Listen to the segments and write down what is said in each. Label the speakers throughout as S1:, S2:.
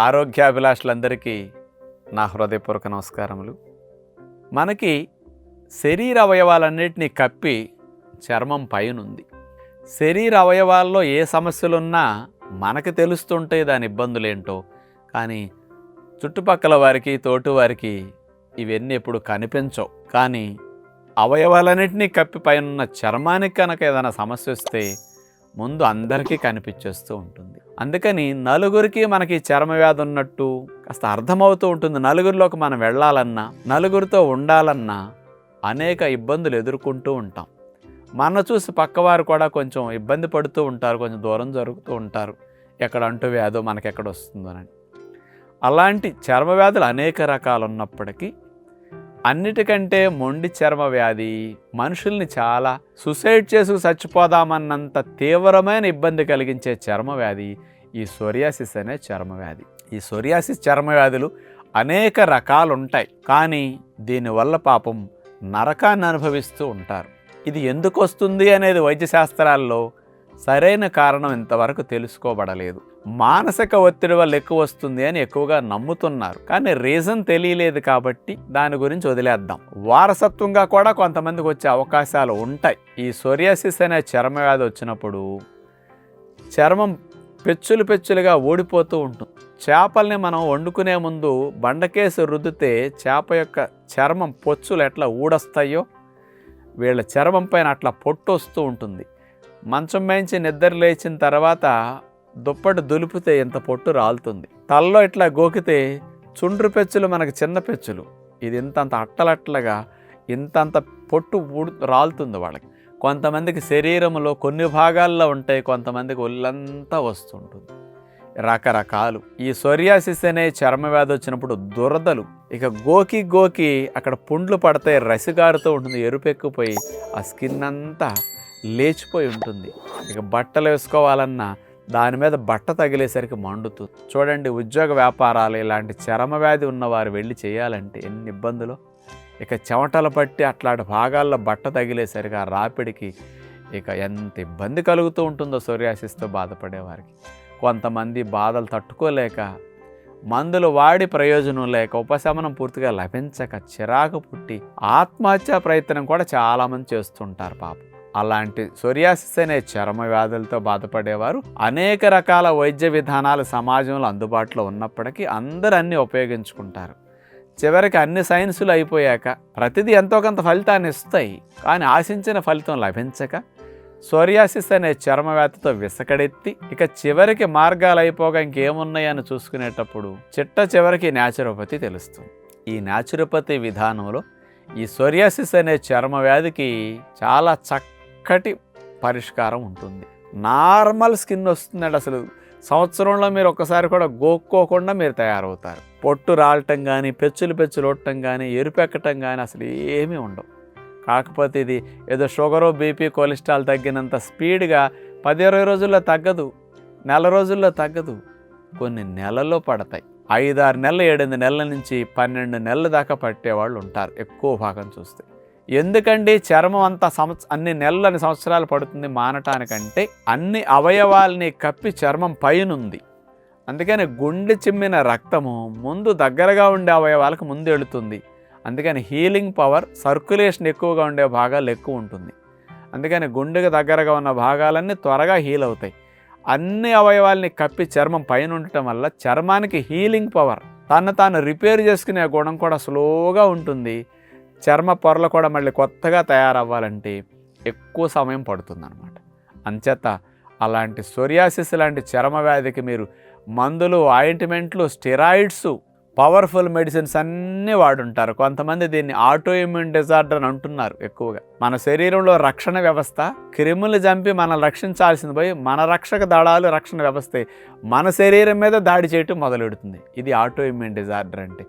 S1: ఆరోగ్యాభిలాషులందరికీ నా హృదయపూర్వక నమస్కారములు. మనకి శరీర అవయవాలన్నిటినీ కప్పి చర్మం పైనుంది. శరీర అవయవాల్లో ఏ సమస్యలున్నా మనకు తెలుస్తుంటే దాని ఇబ్బందులేంటో కానీ చుట్టుపక్కల వారికి తోటి వారికి ఇవన్నీ ఎప్పుడు కనిపించవు. కానీ అవయవాలన్నింటినీ కప్పి పైన చర్మానికి కనుక ఏదైనా సమస్య వస్తే ముందు అందరికీ కనిపించేస్తూ ఉంటుంది. అందుకని నలుగురికి మనకి చర్మ వ్యాధి ఉన్నట్టు కాస్త అర్థమవుతూ ఉంటుంది. నలుగురిలోకి మనం వెళ్ళాలన్నా నలుగురితో ఉండాలన్నా అనేక ఇబ్బందులు ఎదుర్కొంటూ ఉంటాం. మన చూసి పక్కవారు కూడా కొంచెం ఇబ్బంది పడుతూ ఉంటారు కొంచెం దూరం జరుగుతూ ఉంటారు. ఎక్కడ అంటూ వ్యాధో మనకెక్కడ వస్తుందోనని అలాంటి చర్మ వ్యాధులు అనేక రకాలు ఉన్నప్పటికీ అన్నిటికంటే మొండి చర్మ వ్యాధి మనుషుల్ని చాలా సుసైడ్ చేసి చచ్చిపోదామన్నంత తీవ్రమైన ఇబ్బంది కలిగించే చర్మ వ్యాధి ఈ సోరియాసిస్ అనే చర్మ వ్యాధి. ఈ సోరియాసిస్ చర్మ వ్యాధులు అనేక రకాలు ఉంటాయి కానీ దీనివల్ల పాపం నరకాన్ని అనుభవిస్తూ ఉంటారు. ఇది ఎందుకు వస్తుంది అనేది వైద్యశాస్త్రాల్లో సరైన కారణం ఇంతవరకు తెలుసుకోబడలేదు. మానసిక ఒత్తిడి వల్ల ఎక్కువ వస్తుంది అని ఎక్కువగా నమ్ముతున్నారు. కానీ రీజన్ తెలియలేదు కాబట్టి దాని గురించి వదిలేద్దాం. వారసత్వంగా కూడా కొంతమందికి వచ్చే అవకాశాలు ఉంటాయి. ఈ సోరియాసిస్ అనే చర్మ వ్యాధి వచ్చినప్పుడు చర్మం పెచ్చులు పెచ్చులుగా ఊడిపోతూ ఉంటుంది. చేపల్ని మనం వండుకునే ముందు బండకేసి రుద్దితే చేప యొక్క చర్మం పొచ్చులు ఎట్లా ఊడొస్తాయో వీళ్ళ చర్మం పైన అట్లా పొట్టు వస్తూ ఉంటుంది. మంచం మేంచి నిద్ర లేచిన తర్వాత దుప్పటి దులిపితే ఇంత పొట్టు రాలుతుంది. తలలో ఇట్లా గోకితే చుండ్రు పెచ్చులు మనకి చిన్న పెచ్చులు. ఇది ఇంతంత అట్టలట్లగా ఇంతంత పొట్టు రాలుతుంది వాళ్ళకి. కొంతమందికి శరీరంలో కొన్ని భాగాల్లో ఉంటాయి కొంతమందికి ఒళ్ళంతా వస్తుంటుంది. రకరకాలు. ఈ సొరియాసిస్ అనే చర్మ వ్యాధి వచ్చినప్పుడు దురదలు. ఇక గోకి గోకి అక్కడ పుండ్లు పడితే రసిగారుతూ ఉంటుంది ఎరుపెక్కిపోయి ఆ స్కిన్ అంతా లేచిపోయి ఉంటుంది. ఇక బట్టలు వేసుకోవాలన్నా దాని మీద బట్ట తగిలేసరికి మండుతుంది చూడండి ఉద్యోగ వ్యాపారాలు ఇలాంటి చర్మ వ్యాధి ఉన్నవారు వెళ్ళి చేయాలంటే ఎన్ని ఇబ్బందులు? ఇక చెమటలు పట్టి అట్లాంటి భాగాల్లో బట్ట తగిలేసరికి ఆ రాపిడికి ఇక ఎంత ఇబ్బంది కలుగుతూ ఉంటుందో సోరియాసిస్తో బాధపడేవారికి. కొంతమంది బాధలు తట్టుకోలేక మందులు వాడి ప్రయోజనం లేక ఉపశమనం పూర్తిగా లభించక చిరాకు పుట్టి ఆత్మహత్యా ప్రయత్నం కూడా చాలామంది చేస్తుంటారు పాపం. అలాంటి సోరియాసిస్ అనే చర్మ వ్యాధులతో బాధపడేవారు అనేక రకాల వైద్య విధానాలు సమాజంలో అందుబాటులో ఉన్నప్పటికీ అందరూ అన్నీ ఉపయోగించుకుంటారు. చివరికి అన్ని సైన్సులు అయిపోయాక ప్రతిదీ ఎంతో కొంత ఫలితాన్ని ఇస్తాయి. కానీ ఆశించిన ఫలితం లభించక సోరియాసిస్ అనే చర్మ వ్యాధితో విసకడెత్తి ఇక చివరికి మార్గాలు అయిపోగా ఇంకేమున్నాయని చూసుకునేటప్పుడు చిట్ట చివరికి న్యాచురోపతి తెలుస్తుంది. ఈ న్యాచురోపతి విధానంలో ఈ సోరియాసిస్ అనే చర్మ వ్యాధికి చాలా చక్కటి పరిష్కారం ఉంటుంది. నార్మల్ స్కిన్ వస్తుందండి అసలు. సంవత్సరంలో మీరు ఒక్కసారి కూడా గోక్కోకుండా మీరు తయారవుతారు. పొట్టు రాలటం కానీ పెచ్చులు పెచ్చులు ఉండటం కానీ ఎరుపెక్కటం కానీ అసలు ఏమీ ఉండవు. కాకపోతే ఇది ఏదో షుగరు బీపీ కొలెస్ట్రాల్ తగ్గినంత స్పీడ్గా పది ఇరవై రోజుల్లో తగ్గదు. నెల రోజుల్లో తగ్గదు. కొన్ని నెలల్లో పడతాయి. ఐదారు నెలలు ఏడెనిమిది నెలల నుంచి పన్నెండు నెలల దాకా పట్టేవాళ్ళు ఉంటారు. ఎక్కువ భాగం చూస్తే. ఎందుకండి చర్మం అంత సంవత్స అన్ని నెలలని సంవత్సరాలు పడుతుంది మానటానికంటే అన్ని అవయవాల్ని కప్పి చర్మం పైనుంది. అందుకని గుండె చిమ్మిన రక్తము ముందు దగ్గరగా ఉండే అవయవాలకు ముందు వెళుతుంది అందుకని హీలింగ్ పవర్ సర్క్యులేషన్ ఎక్కువగా ఉండే భాగాలు ఎక్కువ ఉంటుంది. అందుకని గుండెకు దగ్గరగా ఉన్న భాగాలన్నీ త్వరగా హీల్ అవుతాయి. అన్ని అవయవాల్ని కప్పి చర్మం పైన ఉండటం వల్ల చర్మానికి హీలింగ్ పవర్ తను తాను రిపేర్ చేసుకునే గుణం కూడా స్లోగా ఉంటుంది. చర్మ పొరలు కూడా మళ్ళీ కొత్తగా తయారవ్వాలంటే ఎక్కువ సమయం పడుతుందన్నమాట. అంచేత అలాంటి సోరియాసిస్ లాంటి చర్మ వ్యాధికి మీరు మందులు ఆయింట్మెంట్లు స్టెరాయిడ్స్ పవర్ఫుల్ మెడిసిన్స్ అన్నీ వాడుంటారు. కొంతమంది దీన్ని ఆటో ఇమ్యూన్ డిజార్డర్ అని అంటున్నారు ఎక్కువగా. మన శరీరంలో రక్షణ వ్యవస్థ క్రిములు చంపి మనల్ని రక్షించాల్సింది పోయి మన రక్షక దళాలు రక్షణ వ్యవస్థ మన శరీరం మీద దాడి చేయటం మొదలెడుతుంది. ఇది ఆటో ఇమ్యూన్ డిజార్డర్ అంటే.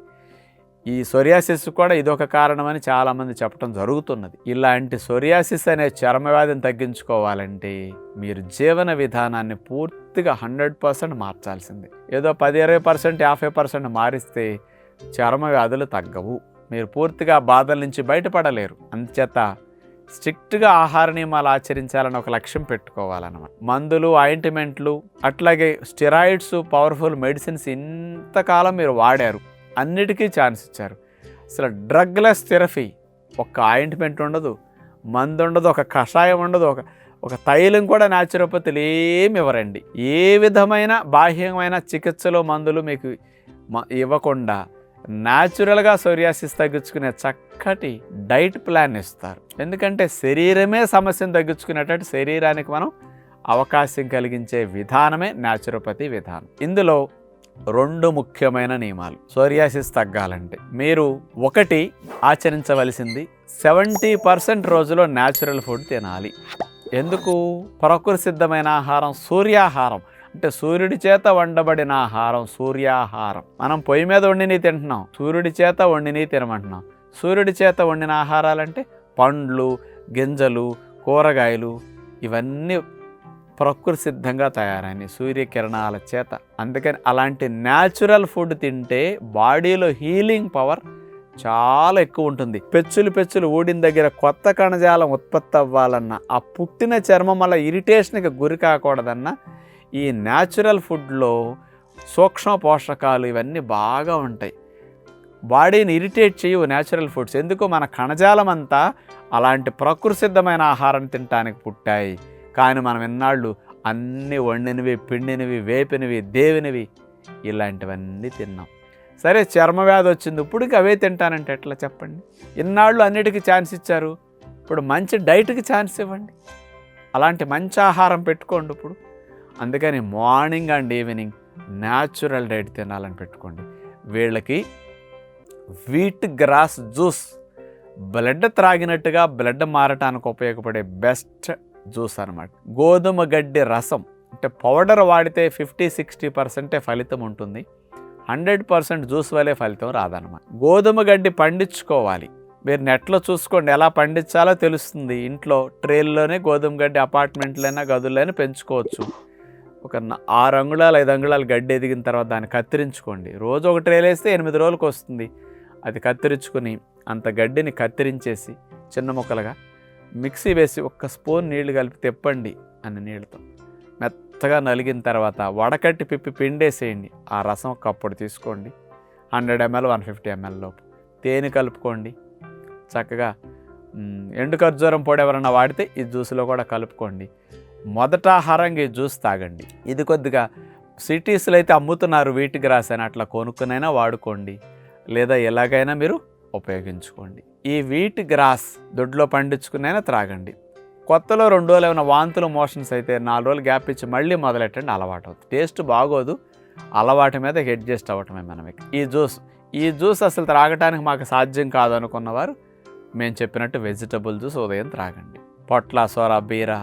S1: ఈ సొరియాసిస్ కూడా ఇదొక కారణమని చాలామంది చెప్పడం జరుగుతున్నది. ఇలాంటి సొరియాసిస్ అనే చర్మవ్యాధిని తగ్గించుకోవాలంటే మీరు జీవన విధానాన్ని పూర్తిగా హండ్రెడ్ పర్సెంట్ మార్చాల్సిందే. ఏదో పది ఇరవై పర్సెంట్ యాభై పర్సెంట్ మారిస్తే చర్మ వ్యాధులు తగ్గవు. మీరు పూర్తిగా బాధల నుంచి బయటపడలేరు. అంచేత స్ట్రిక్ట్గా ఆహార నియమాలు ఆచరించాలని ఒక లక్ష్యం పెట్టుకోవాలన్నమాట. మందులు ఆయింట్మెంట్లు అట్లాగే స్టెరాయిడ్స్ పవర్ఫుల్ మెడిసిన్స్ ఇంతకాలం మీరు వాడారు. అన్నిటికీ ఛాన్స్ ఇచ్చారు. అసలు డ్రగ్లెస్ థెరపీ ఒక్క ఆయింట్మెంట్ ఉండదు మందు ఉండదు ఒక కషాయం ఉండదు ఒక ఒక తైలం కూడా న్యాచురోపతులు ఏమి ఇవ్వరండి. ఏ విధమైన బాహ్యమైన చికిత్సలు మందులు మీకు మ- ఇవ్వకుండా న్యాచురల్గా సోరియాసిస్ తగ్గించుకునే చక్కటి డైట్ ప్లాన్ ఇస్తారు. ఎందుకంటే శరీరమే సమస్యను తగ్గించుకునేటట్టు శరీరానికి మనం అవకాశం కలిగించే విధానమే న్యాచురోపతి విధానం. ఇందులో రెండు ముఖ్యమైన నియమాలు. సోరియాసిస్ తగ్గాలంటే. మీరు ఒకటి ఆచరించవలసింది సెవెంటీ పర్సెంట్ రోజులో న్యాచురల్ ఫుడ్ తినాలి. ఎందుకు? ప్రకృతి సిద్ధమైన ఆహారం సూర్యాహారం. అంటే సూర్యుడి చేత వండబడిన ఆహారం సూర్యాహారం. మనం పొయ్యి మీద వండిని తింటున్నాం. సూర్యుడి చేత వండిని తినమంటున్నాం. సూర్యుడి చేత వండిన ఆహారాలంటే పండ్లు గింజలు కూరగాయలు ఇవన్నీ ప్రకృతి సిద్ధంగా తయారైనవి సూర్యకిరణాల చేత. అందుకని అలాంటి న్యాచురల్ ఫుడ్ తింటే బాడీలో హీలింగ్ పవర్ చాలా ఎక్కువ ఉంటుంది. పెచ్చులు పెచ్చులు ఊడిన దగ్గర కొత్త కణజాలం ఉత్పత్తి అవ్వాలన్నా ఆ పుట్టిన చర్మం వల్ల ఇరిటేషన్కి గురి కాకూడదన్నా ఈ న్యాచురల్ ఫుడ్లో సూక్ష్మ పోషకాలు ఇవన్నీ బాగా ఉంటాయి. బాడీని ఇరిటేట్ చేయవు న్యాచురల్ ఫుడ్స్ ఎందుకు? మన కణజాలం అంతా అలాంటి ప్రకృతి సిద్ధమైన ఆహారం తినటానికి పుట్టాయి. కానీ మనం ఎన్నాళ్ళు అన్ని వండినవి పిండినవి వేపినవి దేవినవి ఇలాంటివన్నీ తిన్నాం. సరే చర్మ వ్యాధి వచ్చింది. ఇప్పుడు అవే తింటానంటే ఎట్లా చెప్పండి? ఇన్నాళ్ళు అన్నిటికీ ఛాన్స్ ఇచ్చారు. ఇప్పుడు మంచి డైట్కి ఛాన్స్ ఇవ్వండి. అలాంటి మంచి ఆహారం పెట్టుకోండి ఇప్పుడు. అందుకని morning and evening natural diet తినాలని పెట్టుకోండి. వీళ్ళకి వీట్ గ్రాస్ జ్యూస్ బ్లడ్ త్రాగినట్టుగా బ్లడ్ మారటానికి ఉపయోగపడే బెస్ట్ జ్యూస్ అనమాట గోధుమ గడ్డి రసం అంటే పౌడర్ వాడితే ఫిఫ్టీ సిక్స్టీ పర్సెంటే ఫలితం ఉంటుంది. హండ్రెడ్ పర్సెంట్ జ్యూస్ వల్లే ఫలితం రాదనమాట గోధుమ గడ్డి పండించుకోవాలి. మీరు నెట్లో చూసుకోండి ఎలా పండించాలో తెలుస్తుంది. ఇంట్లో ట్రేల్లోనే గోధుమ గడ్డి అపార్ట్మెంట్లైనా గదులైనా పెంచుకోవచ్చు. ఒక ఆరు అంగుళాలు ఐదు అంగుళాలు గడ్డి ఎదిగిన తర్వాత దాన్ని కత్తిరించుకోండి. రోజు ఒక ట్రేల్ వేస్తే ఎనిమిది రోజులకు వస్తుంది. అది కత్తిరించుకుని అంత గడ్డిని కత్తిరించేసి చిన్న ముక్కలుగా మిక్సీ వేసి ఒక్క స్పూన్ నీళ్ళు కలిపి తెప్పండి అని నీళ్ళతో. మెత్తగా నలిగిన తర్వాత వడకట్టి పిప్పి పిండేసేయండి. ఆ రసం ఒక కప్పుడు తీసుకోండి. Hundred ML one fifty ML లోపు. తేనె కలుపుకోండి. చక్కగా ఎండు ఖర్జూరం పొడి ఎవరన్నా వాడితే ఈ జ్యూస్లో కూడా కలుపుకోండి. మొదట ఆహారంగా ఈ జ్యూస్ తాగండి. ఇది కొద్దిగా సిటీస్లో అయితే అమ్ముతున్నారు వీటి గ్రాస్ అని అట్లా కొనుక్కునైనా వాడుకోండి. లేదా ఎలాగైనా మీరు ఉపయోగించుకోండి. ఈ వీట్ గ్రాస్ దొడ్లో పండించుకునైనా త్రాగండి. కొత్తలో రెండు రోజులు ఏమైనా వాంతులు మోషన్స్ అయితే నాలుగు రోజులు గ్యాప్ ఇచ్చి మళ్ళీ మొదలెట్టండి అలవాటు అవుతుంది టేస్ట్ బాగోదు అలవాటు మీద అడ్జస్ట్ అవ్వటమే మనం ఈ జ్యూస్ ఈ జ్యూస్ అసలు త్రాగటానికి మాకు సాధ్యం కాదు అనుకున్నవారు మేము చెప్పినట్టు వెజిటబుల్ జ్యూస్ ఉదయం త్రాగండి. పొట్ల సోర బీర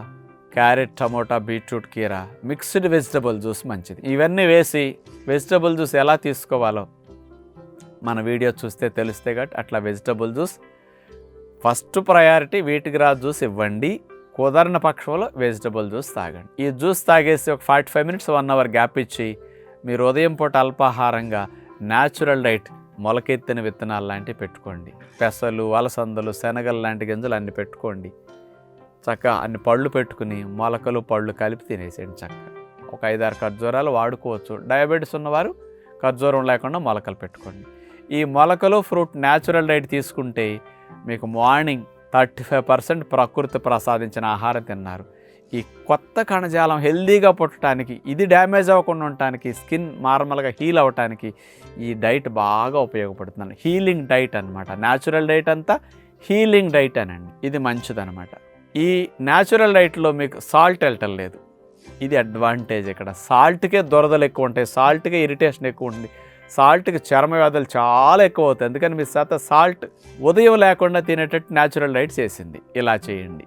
S1: క్యారెట్ టమోటా బీట్రూట్ కీర మిక్స్డ్ వెజిటబుల్ జ్యూస్ మంచిది. ఇవన్నీ వేసి వెజిటబుల్ జ్యూస్ ఎలా తీసుకోవాలో మన వీడియో చూస్తే తెలిస్తే కాబట్టి అట్లా వెజిటబుల్ జ్యూస్ ఫస్ట్ ప్రయారిటీ వీటికి రా జ్యూస్ ఇవ్వండి. కుదరని పక్షంలో వెజిటబుల్ జ్యూస్ తాగండి. ఈ జ్యూస్ తాగేసి ఒక forty five minutes one hour gap ఇచ్చి మీరు ఉదయం పూట అల్పాహారంగా న్యాచురల్ డైట్ మొలకెత్తిన విత్తనాలు లాంటివి పెట్టుకోండి. పెసలు అలసందలు శనగలు లాంటి గింజలు అన్ని పెట్టుకోండి. చక్కగా అన్ని పళ్ళు పెట్టుకుని మొలకలు పళ్ళు కలిపి తినేసేయండి చక్కగా. ఒక ఐదారు ఖర్జూరాలు వాడుకోవచ్చు. డయాబెటీస్ ఉన్నవారు ఖర్జూరం లేకుండా మొలకలు పెట్టుకోండి. ఈ మొలకలు ఫ్రూట్ న్యాచురల్ డైట్ తీసుకుంటే మీకు మార్నింగ్ థర్టీ ఫైవ్ పర్సెంట్ ప్రకృతి ప్రసాదించిన ఆహారం తిన్నారు. ఈ కొత్త కణజాలం హెల్దీగా పుట్టడానికి ఇది డ్యామేజ్ అవ్వకుండా ఉండటానికి స్కిన్ నార్మల్గా హీల్ అవ్వటానికి ఈ డైట్ బాగా ఉపయోగపడుతుంది హీలింగ్ డైట్ అనమాట న్యాచురల్ డైట్ అంతా హీలింగ్ డైట్ అనండి. ఇది మంచిదనమాట ఈ న్యాచురల్ డైట్లో మీకు సాల్ట్ వెళ్ళటం లేదు. ఇది అడ్వాంటేజ్ ఇక్కడ. సాల్ట్కే దురదలు ఎక్కువ ఉంటాయి. సాల్ట్కే ఇరిటేషన్ ఎక్కువ ఉంటుంది. సాల్ట్కి చర్మ వ్యాధులు చాలా ఎక్కువ అవుతాయి అందుకని మీ శాత సాల్ట్ ఉదయం లేకుండా తినేటట్టు న్యాచురల్ డైట్ చేసింది. ఇలా చేయండి.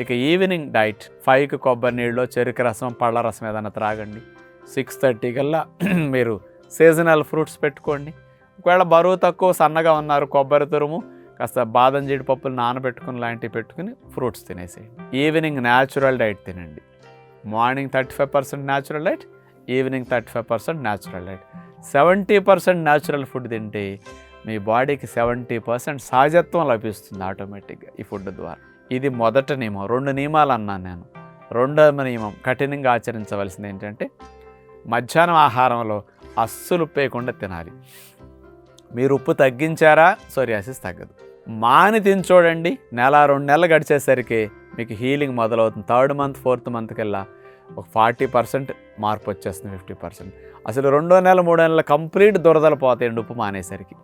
S1: ఇక ఈవినింగ్ డైట్ ఫైవ్కి కొబ్బరి నీళ్ళు చెరుకు రసం పళ్ళ రసం ఏదైనా త్రాగండి. సిక్స్ థర్టీ కల్లా మీరు సీజనల్ ఫ్రూట్స్ పెట్టుకోండి. ఒకవేళ బరువు తక్కువ సన్నగా ఉన్నారు కొబ్బరి తురుము కాస్త బాదం జీడిపప్పులు నానబెట్టుకుని లాంటివి పెట్టుకుని ఫ్రూట్స్ తినేసేయండి. ఈవినింగ్ న్యాచురల్ డైట్ తినండి. Morning thirty five percent natural diet evening thirty five percent natural diet. Seventy percent natural food తింటే మీ బాడీకి సెవెంటీ పర్సెంట్ సహజత్వం లభిస్తుంది ఆటోమేటిక్గా ఈ ఫుడ్ ద్వారా. ఇది మొదటి నియమం. రెండు నియమాలు అన్నాను నేను. రెండవ నియమం కఠినంగా ఆచరించవలసింది ఏంటంటే మధ్యాహ్నం ఆహారంలో అస్సలు ఉప్పు వేయకుండా తినాలి. మీరు ఉప్పు తగ్గించారా? సోరియాసిస్ తగ్గదు. మాని తిని చూడండి నెల రెండు నెలలు గడిచేసరికి మీకు హీలింగ్ మొదలవుతుంది. థర్డ్ మంత్ ఫోర్త్ మంత్ కల్లా ఒక ఫార్టీ పర్సెంట్ మార్పు వచ్చేస్తుంది ఫిఫ్టీ పర్సెంట్. అసలు రెండో నెల మూడో నెలల కంప్లీట్ దురదలు పోతాయండి ఉప్పు మానేసరికి.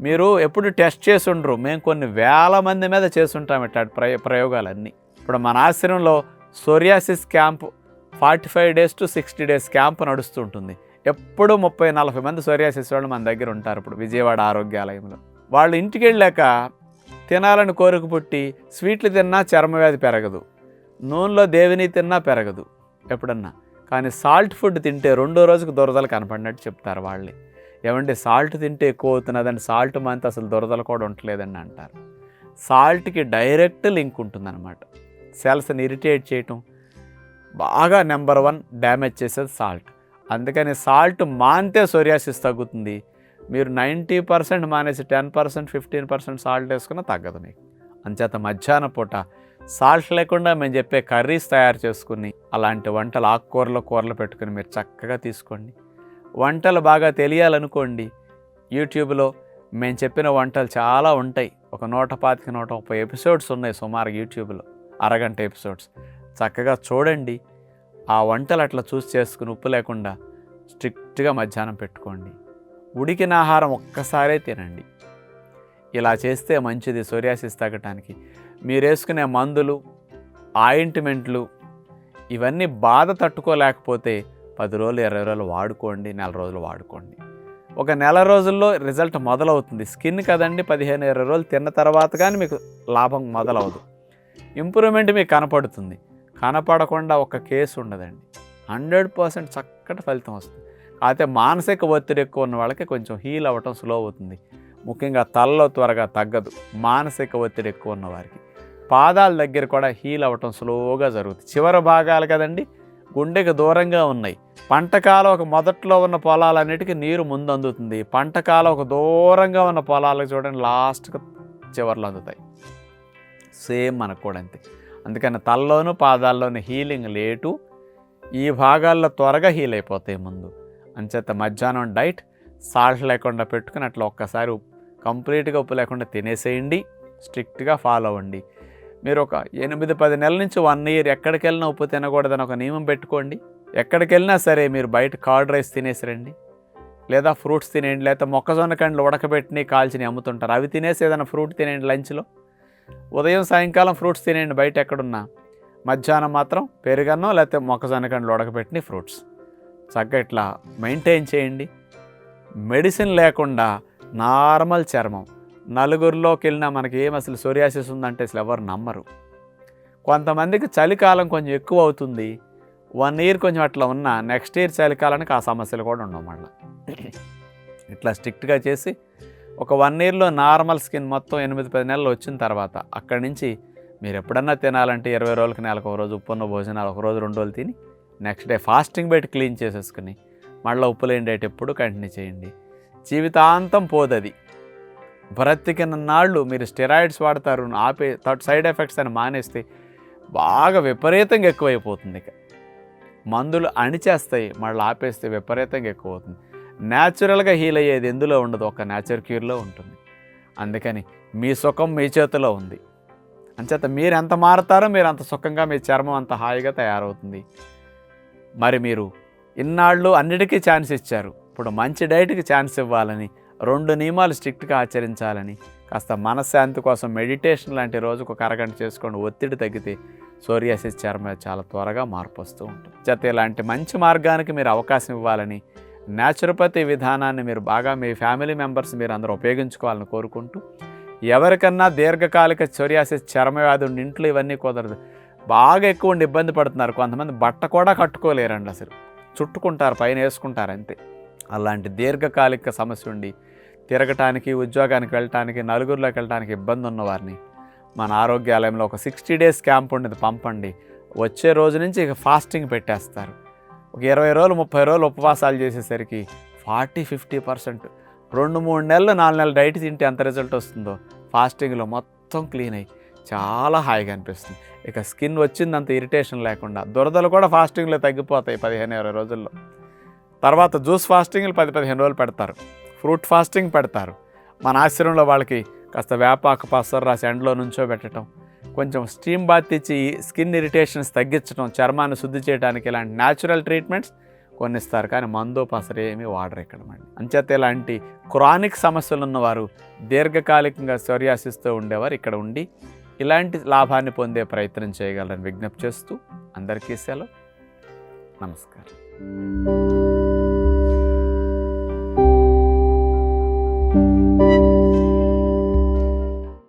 S1: మీరు ఎప్పుడు టెస్ట్ చేసి ఉండరు మేము కొన్ని వేల మంది మీద చేస్తుంటాం ఇట్లా ప్రయో ప్రయోగాలన్నీ. ఇప్పుడు మన ఆశ్రమంలో psoriasis camp forty five days to sixty days camp నడుస్తుంటుంది ఎప్పుడు ముప్పై నలభై మంది సోరియాసిస్ వాళ్ళు మన దగ్గర ఉంటారు ఇప్పుడు విజయవాడ ఆరోగ్యాలయంలో వాళ్ళు ఇంటికి వెళ్ళాక తినాలని కోరిక పుట్టి స్వీట్లు తిన్నా చర్మవ్యాధి పెరగదు. నూనెలో దేవిని తిన్నా పెరగదు. ఎప్పుడన్నా. కానీ సాల్ట్ ఫుడ్ తింటే రెండో రోజుకు దురదలు కనపడినట్టు చెప్తారు వాళ్ళే. ఏమంటే సాల్ట్ తింటే ఎక్కువ అవుతున్నదని సాల్ట్ మంత్ అసలు దురదలు కూడా ఉండలేదని అంటారు. సాల్ట్కి డైరెక్ట్ లింక్ ఉంటుందన్నమాట. సెల్స్ని ఇరిటేట్ చేయటం బాగా నెంబర్ వన్ డ్యామేజ్ చేసేది సాల్ట్. అందుకని సాల్ట్ మానితే సోరియాసిస్ తగ్గుతుంది. మీరు నైంటీ పర్సెంట్ మానేసి ten percent fifteen percent salt వేసుకున్నా తగ్గదు మీకు. అంచేత మధ్యాహ్న పూట సాల్ట్ లేకుండా మేము చెప్పే కర్రీస్ తయారు చేసుకుని అలాంటి వంటలు ఆకుకూరలు కూరలు పెట్టుకుని మీరు చక్కగా తీసుకోండి. వంటలు బాగా తెలియాలనుకోండి యూట్యూబ్లో మేము చెప్పిన వంటలు చాలా ఉంటాయి. ఒక నూట పాతిక నూట ముప్పై ఎపిసోడ్స్ ఉన్నాయి సుమారు యూట్యూబ్లో అరగంట ఎపిసోడ్స్. చక్కగా చూడండి ఆ వంటలు అట్లా చూసి చేసుకుని ఉప్పు లేకుండా స్ట్రిక్ట్గా మధ్యాహ్నం పెట్టుకోండి. ఉడికిన ఆహారం ఒక్కసారే తినండి. ఇలా చేస్తే మంచిది సోరియాసిస్ తగ్గటానికి మీరేసుకునే మందులు ఆయింట్మెంట్లు ఇవన్నీ బాధ తట్టుకోలేకపోతే పది రోజులు ఇరవై రోజులు వాడుకోండి నెల రోజులు వాడుకోండి. ఒక నెల రోజుల్లో రిజల్ట్ మొదలవుతుంది. స్కిన్ కదండి పదిహేను ఇరవై రోజులు తిన్న తర్వాత కానీ మీకు లాభం మొదలవదు. ఇంప్రూవ్మెంట్ మీకు కనపడుతుంది. కనపడకుండా ఒక కేసు ఉండదండి. హండ్రెడ్ పర్సెంట్ చక్కటి ఫలితం వస్తుంది. అయితే మానసిక ఒత్తిడి ఎక్కువ ఉన్న వాళ్ళకి కొంచెం హీల్ అవ్వటం స్లో అవుతుంది. ముఖ్యంగా తలలో త్వరగా తగ్గదు. మానసిక ఒత్తిడి ఎక్కువ ఉన్న వారికి. పాదాల దగ్గర కూడా హీల్ అవ్వటం స్లోగా జరుగుతుంది. చివరి భాగాలు కదండి గుండెకు దూరంగా ఉన్నాయి. పంటకాలం ఒక మొదట్లో ఉన్న పొలాలన్నిటికీ నీరు ముందు అందుతుంది. పంటకాలం ఒక దూరంగా ఉన్న పొలాలకు చూడండి లాస్ట్కి చివరిలో అందుతాయి. సేమ్ మనకు కూడా అంతే. అందుకని తలలోను పాదాల్లోనూ హీలింగ్ లేటు ఈ భాగాల్లో త్వరగా హీల్ అయిపోతాయి ముందు. అంచేత మధ్యాహ్నం డైట్ సాల్ట్ లేకుండా పెట్టుకుని అట్లా ఒక్కసారి కంప్లీట్గా ఉప్పు లేకుండా తినేసేయండి స్ట్రిక్ట్గా ఫాలో అవ్వండి. మీరు ఒక ఎనిమిది పది నెలల నుంచి వన్ ఇయర్ ఎక్కడికి వెళ్ళినా ఉప్పు తినకూడదని ఒక నియమం పెట్టుకోండి. ఎక్కడికి వెళ్ళినా సరే మీరు బయట కార్డ్ రైస్ తినేసిరండి లేదా ఫ్రూట్స్ తినేయండి లేదా మొక్కజొన్న కండ్లు ఉడకబెట్టి కాల్చిని అమ్ముతుంటారు. అవి తినేసి ఏదైనా ఫ్రూట్ తినేయండి లంచ్లో. ఉదయం సాయంకాలం ఫ్రూట్స్ తినేయండి బయట ఎక్కడున్నా. మధ్యాహ్నం మాత్రం పెరుగన్నం లేకపోతే మొక్కజొన్న కండ్లు ఉడకబెట్టిన ఫ్రూట్స్. చక్కగా ఇట్లా మెయింటైన్ చేయండి. మెడిసిన్ లేకుండా నార్మల్ చర్మం. నలుగురిలోకి వెళ్ళినా మనకి ఏం అసలు సోరియాసిస్ ఉందంటే అసలు ఎవరు నమ్మరు. కొంతమందికి చలికాలం కొంచెం ఎక్కువ అవుతుంది వన్ ఇయర్ కొంచెం అట్లా ఉన్నా నెక్స్ట్ ఇయర్ చలికాలానికి ఆ సమస్యలు కూడా ఉండవు మళ్ళీ. ఇట్లా స్ట్రిక్ట్గా చేసి ఒక వన్ ఇయర్లో నార్మల్ స్కిన్ మొత్తం ఎనిమిది పది నెలలు వచ్చిన తర్వాత అక్కడి నుంచి మీరు ఎప్పుడన్నా తినాలంటే ఇరవై రోజులకి నెలకు ఒక రోజు ఉప్పున్న భోజనాలు ఒక రోజు రెండు రోజులు తిని నెక్స్ట్ డే ఫాస్టింగ్ పెట్టి క్లీన్ చేసేసుకుని మళ్ళీ ఉప్పు లేని డేట్ ఎప్పుడు కంటిన్యూ చేయండి. జీవితాంతం పోదది. బ్రతికిన నాళ్ళు మీరు స్టెరాయిడ్స్ వాడతారు ఆపే సైడ్ ఎఫెక్ట్స్ అని మానేస్తే బాగా విపరీతంగా ఎక్కువైపోతుంది ఇక. మందులు అణిచేస్తాయి మళ్ళీ ఆపేస్తే విపరీతంగా ఎక్కువ అవుతుంది న్యాచురల్గా హీల్ అయ్యేది ఎందులో ఉండదు ఒక న్యాచురల్ క్యూర్లో ఉంటుంది. అందుకని మీ సుఖం మీ చేతిలో ఉంది. అంచేత మీరు ఎంత మారుతారో మీరు అంత సుఖంగా మీ చర్మం అంత హాయిగా తయారవుతుంది. మరి మీరు ఇన్నాళ్ళు అన్నిటికీ ఛాన్స్ ఇచ్చారు. ఇప్పుడు మంచి డైట్కి ఛాన్స్ ఇవ్వాలని రెండు నియమాలు స్ట్రిక్ట్గా ఆచరించాలని. కాస్త మనశ్శాంతి కోసం మెడిటేషన్ లాంటి రోజుకు ఒక అరగంట చేసుకోండి ఒత్తిడి తగ్గితే సోరియాసిస్ చర్మ చాలా త్వరగా మార్పు వస్తూ ఉంటుంది. చేత ఇలాంటి మంచి మార్గానికి మీరు అవకాశం ఇవ్వాలని న్యాచురోపతి విధానాన్ని మీరు బాగా మీ ఫ్యామిలీ మెంబర్స్ మీరు అందరూ ఉపయోగించుకోవాలని కోరుకుంటూ ఎవరికన్నా దీర్ఘకాలిక సోరియాసిస్ చర్మవ్యాధి ఉండి ఇంట్లో ఇవన్నీ కుదరదు. బాగా ఎక్కువ ఉండి ఇబ్బంది పడుతున్నారు. కొంతమంది బట్ట కూడా కట్టుకోలేరండి అసలు. చుట్టుకుంటారు పైన వేసుకుంటారు అంతే. అలాంటి దీర్ఘకాలిక సమస్య ఉండి తిరగటానికి ఉద్యోగానికి వెళ్ళటానికి నలుగురిలోకి వెళ్ళటానికి ఇబ్బంది ఉన్న వారిని మన ఆరోగ్యాలయంలో ఒక సిక్స్టీ డేస్ క్యాంప్ ఉండేది పంపండి. వచ్చే రోజు నుంచి ఇక ఫాస్టింగ్ పెట్టేస్తారు. ఒక ఇరవై రోజులు ముప్పై రోజులు ఉపవాసాలు చేసేసరికి ఫార్టీ ఫిఫ్టీ పర్సెంట్ రెండు మూడు నెలలు నాలుగు నెలలు డైట్ తింటే ఎంత రిజల్ట్ వస్తుందో ఫాస్టింగ్లో మొత్తం క్లీన్ అయ్యి చాలా హాయిగా అనిపిస్తుంది. ఇక స్కిన్ వచ్చిందంత ఇరిటేషన్ లేకుండా దురదలు కూడా ఫాస్టింగ్లో తగ్గిపోతాయి పదిహేను ఇరవై రోజుల్లో. తర్వాత జ్యూస్ ఫాస్టింగ్లు పది పదిహేను రోజులు పెడతారు. ఫ్రూట్ ఫాస్టింగ్ పెడతారు. మన ఆశ్రమంలో వాళ్ళకి కాస్త వేపాకు పసరు రాసి ఎండలో నుంచో పెట్టడం కొంచెం స్టీమ్ బాత్ ఇచ్చి స్కిన్ ఇరిటేషన్స్ తగ్గించడం చర్మాన్ని శుద్ధి చేయడానికి ఇలాంటి న్యాచురల్ ట్రీట్మెంట్స్ కొన్ని ఇస్తారు కానీ మందు పసరు ఏమీ వాడరు ఇక్కడ మళ్ళీ అంచేత ఇలాంటి క్రానిక్ సమస్యలు ఉన్నవారు దీర్ఘకాలికంగా సోరియాసిస్తో ఉండేవారు ఇక్కడ ఉండి ఇలాంటి లాభాన్ని పొందే ప్రయత్నం చేయగలరని విజ్ఞప్తి చేస్తూ అందరికీ సెలవు. నమస్కారం.